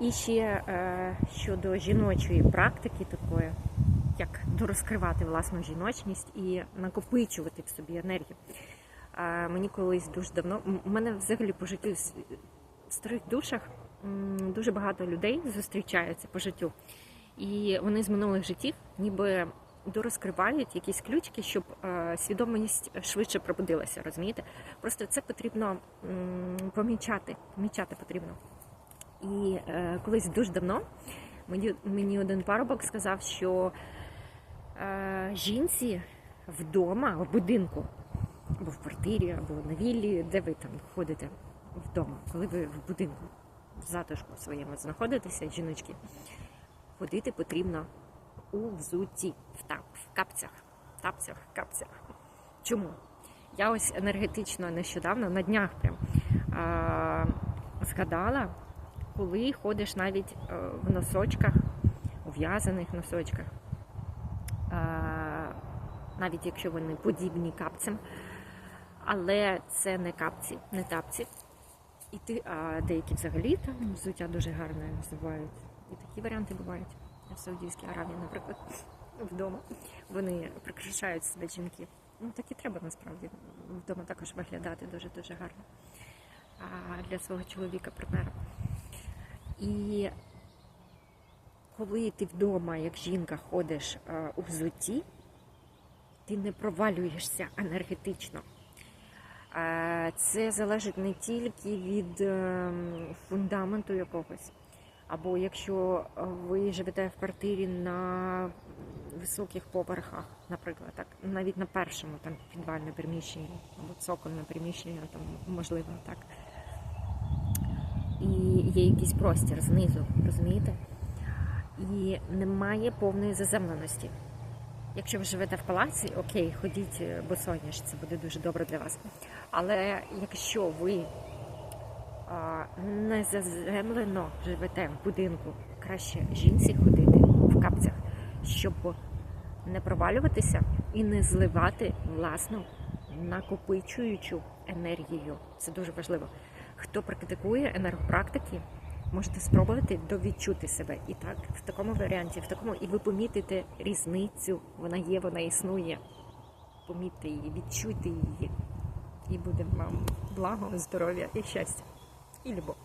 І ще е, щодо жіночої практики такої, як дорозкривати власну жіночність і накопичувати в собі енергію. Мені колись дуже давно, у мене взагалі по життю в старих душах дуже багато людей зустрічаються по життю. І вони з минулих життів ніби дорозкривають якісь ключики, щоб е, свідомість швидше пробудилася, розумієте? Просто це потрібно помічати, помічати потрібно. І е, колись дуже давно мені, мені один парубок сказав, що е, жінці вдома, в будинку, або в квартирі, або на віллі, де ви там ходите вдома, коли ви в будинку, в затишку своєму знаходитеся, жіночки, ходити потрібно у взутті, в, тап, в капцях, тапцях, капцях. Чому? Я ось енергетично нещодавно на днях прям а, згадала, коли ходиш навіть е, в носочках, у в'язаних носочках, навіть якщо вони подібні капцям, але це не капці, не тапці. І ти, а деякі взагалі там взуття дуже гарне називають. І такі варіанти бувають. В Саудівській Аравії, наприклад, вдома. Вони прикрашають себе жінки. Ну так і треба насправді. Вдома також виглядати дуже-дуже гарно. А для свого чоловіка, партнера. І коли ти вдома, як жінка, ходиш е, у взутті, ти не провалюєшся енергетично. Е, Це залежить не тільки від ем, фундаменту якогось, або якщо ви живете в квартирі на високих поверхах, наприклад, так, навіть на першому там підвальне приміщення або цокольне приміщення, там можливо так. Є якийсь простір знизу, розумієте? І немає повної заземленості. Якщо ви живете в палаці, окей, ходіть е, босоніж, це буде дуже добре для вас. Але якщо ви а, не заземлено живете в будинку, краще жінці ходити в капцях, щоб не провалюватися і не зливати власну накопичуючу енергію. Це дуже важливо. Хто практикує енергопрактики, можете спробувати довідчути себе. І так, в такому варіанті, в такому, і ви помітите різницю. Вона є, вона існує. Помітьте її, відчуйте її. І буде вам благо, здоров'я і щастя, і любов.